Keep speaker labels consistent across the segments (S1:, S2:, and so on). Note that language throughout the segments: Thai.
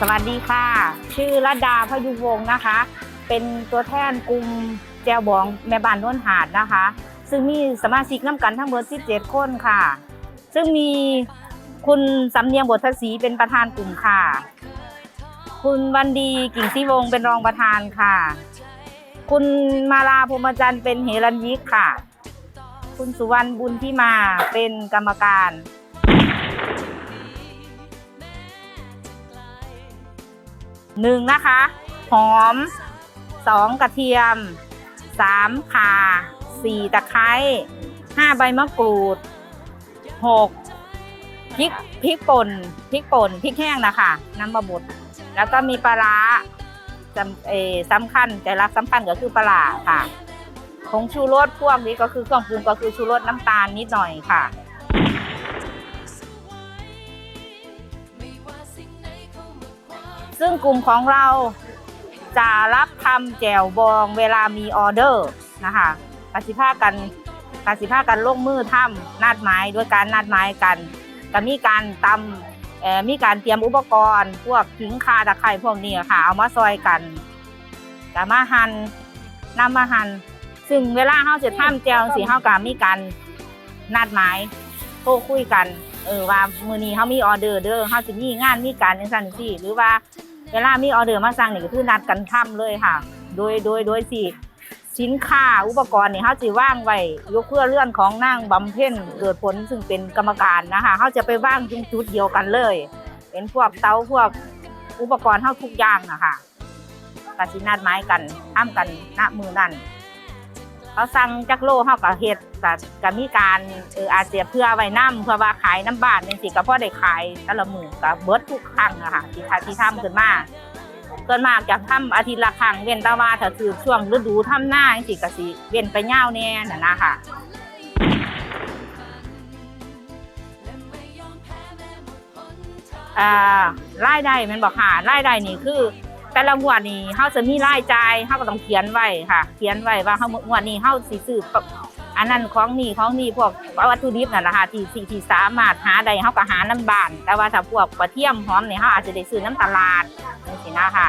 S1: สวัสดีค่ะ ชื่อรัดาพยุวงศ์นะคะ เป็นตัวแทนกลุ่มแจวบองแม่บ้านน้นหาดนะคะ ซึ่งมีสมาชิกน้ำกันทั้งหมด17 คนค่ะ ซึ่งมีคุณสำเนียงบทศรีเป็นประธานกลุ่มค่ะ คุณวันดีกิ่งศรีวงเป็นรองประธานค่ะ คุณมาลาพรมจันทร์เป็นเหรัญยิกค่ะ คุณสุวรรณบุญที่มาเป็นกรรมการ หนึ่งนะคะ หอมสองกระเทียมสามข่าสี่ตะไคร้ห้าใบมะกรูดหกพริกพริกป่นพริกป่นพริกแห้งนะคะน้ำมะบดแล้วก็มีปลาร้าจำเอสำคัญแต่ละสำคัญก็คือปลาร้าค่ะผงชูรสพวกนี้ก็คือเครื่องปรุงก็คือชูรสน้ำตาลนิดหน่อยค่ะ ซึ่งกลุ่มของเราจะรับทำแจวบองเวลามีออเดอร์นะคะกสิภากันกสิภากันล่วงมือทำนัดหมายด้วยการนัดหมายกันก็มีการตำมีการเตรียมอุปกรณ์ พวกขิงคาตะไคร้พวกนี้ค่ะ เอามาซอยกันก็มาหันนำมาหันซึ่งเวลาเขาจะทำแจวสีเขาก็มีการนัดหมายโทรคุยกันเออว่ามือนี้เขามีออเดอร์เด้อเขาจะมีงานมีการจังซั่นสิหรือว่า เวลามีออเดอร์มาสั่งนี่ก็คือนัดกันทำเลยค่ะ โดยโดยโดยสิสินค้าอุปกรณ์นี่เขาจะว่างไว้ยกเพื่อเลื่อนของนั่งบำเพ็ญเกิดผลซึ่งเป็นกรรมการนะคะเขาจะไปว่างจุงจุดเดียวกันเลย เป็นพวกเตาพวกอุปกรณ์เท่าทุกอย่างนะคะกสินัดไม้กันอ้ามกันณมือนั่น เขาสั่งจักโลเขากับเฮ็ดกับกับมีการเอออาเจจะเพื่อไว้น้ำเพื่อว่าขายน้ำบ้านนี่สิก็พอได้ขายแต่ละมือกับเบิดทุกครั้งอะค่ะที่ทที่ทำขึ้นมาส่วนมากจะทำอาทิตย์ละครั้งเว้นแต่ว่าถ้าคือช่วงฤดูทำหน้าจังสิก็สิเว้นไปยาวแน่น่ะนะคะอ่ารายได้มันบอกค่ะรายได้นี่คือ แต่ละงวดนี่เฮาจะมีรายจ่ายเฮาก็ต้องเขียนไว้ค่ะ เขียนไว้ว่าเฮางวดนี้เฮาสิซื้ออันนั้นของนี่ของนี่พวกวัตถุดิบนั่นแหละค่ะที่ที่ที่สามารถหาได้เฮาก็หาน้ำบาน แต่ว่าถ้าพวกกระเทียมหอมนี่เฮาอาจจะได้ซื้อน้ำตลาดจังซี่นะค่ะ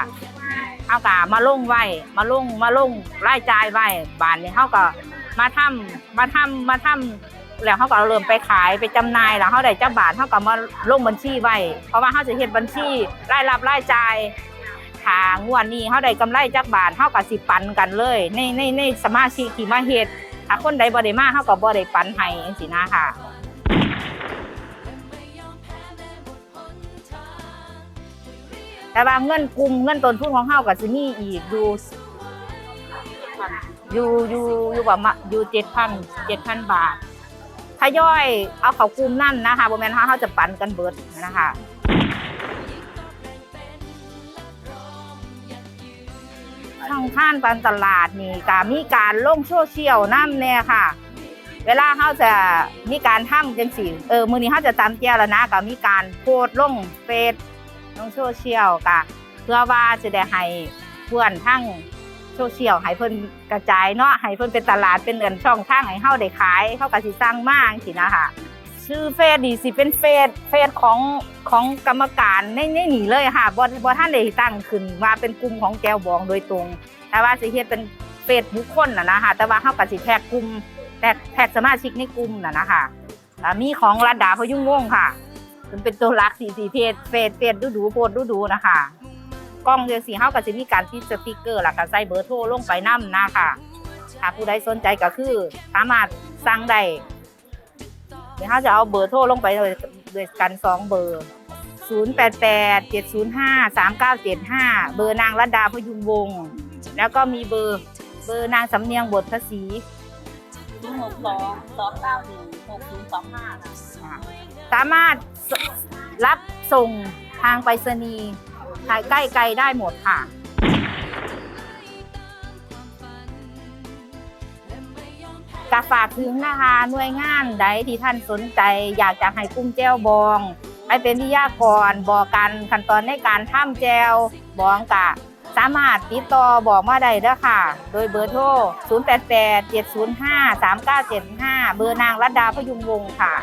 S1: เฮาก็มาลงไว้มาลงมาลงรายจ่ายไว้บานนี่เฮาก็มาทำมาทำมาทำแล้วเฮาก็เริ่มไปขายไปจำหน่ายแล้วเฮาได้จักบาทเฮาก็มาลงบัญชีไว้เพราะว่าเฮาจะเฮ็ดบัญชีรายรับรายจ่าย ทางงวดนี้เขาได้กำไรจักบาทเท่ากับสิปันกันเลย ในในในสมาชิกที่มาเฮ็ดถ้าคนใดบ่ได้มาเท่ากับบ่ได้ปันให้จังซี่นะค่ะแต่ว่าเงินกลุ่มเงินต้นทุนของเฮาก็สิมีอีกอยู่อยู่อยู่อยู่ประมาณอยู่7,000 7,000บาททยอยเอาเข้ากลุ่มนั่นนะคะบ่แม่นเฮาเฮาจะปันกันเบิดนะคะ องท่านการตลาดนี่ก็มีการลงโซเชียลน้ำเนี่ยค่ะ เวลาเขาจะมีการทำจังสิเออมือนี้เขาจะตามเจียแล้วนะก็มีการโพสต์ลงเฟซลงโซเชียลก็เพื่อว่าจะได้ให้เพื่อนทั้งโซเชียลให้เพิ่นกระจายเนาะให้เพิ่นเป็นตลาดเป็นเงินช่องทางให้เฮาได้ขายเขาก็สิสร้างมากสินะคะ ชื่อเฟซดีสิเป็นเฟซเฟซของของกรรมการในในนี่เลยค่ะบ่บ่ท่านได้ตั้งขึ้นว่าเป็นกลุ่มของแก้วบองโดยตรง แต่ว่าสิเฮ็ดเป็นเฟซบุคคลน่ะนะคะแต่ว่าเฮาก็สิแท็กกลุ่มแท็กแท็กสมาชิกในกลุ่มน่ะนะคะมีของระดาพยุงวงค่ะเป็นตัวหลักสีสีเพจเฟซเฟซดูดูโพสต์ดูดูนะคะกล้องจังซี่เฮาก็สิมีการติดสติกเกอร์แล้วก็ใส่เบอร์โทรลงไปนํนะคะถ้าผู้ใดสนใจก็คือ สามารถสั่งได้ ดี๋ยวเฮาจะเอาเบอร์โทรลงไปเลยด้วยกันสองเบอร์ 088 705 3975 เบอร์นางรัตดาพยุงวงศ์แล้วก็มีเบอร์เบอร์นางสำเนียงบทภาษี
S2: ศูนย์หกสองสองเก้าหนึ่งหกศูนย์สองห้าค่ะ
S1: สามารถสรับส่งทางไปรษณีย์ทางใกล้ไกลได้หมดค่ะ กฝากถึงนะคะหน่วยงานใดที่ท่านสนใจ อยากจะให้กุ้งแจ้วบองไปเป็นวิทยากรบอกกันขั้นตอนในการทำแจวบองกะ สามารถติดต่อบอกมาได้เด้อค่ะ โดยเบอร์โทร 088 705 3975 เบอร์นางรัตดาพยุงวงศ์ค่ะ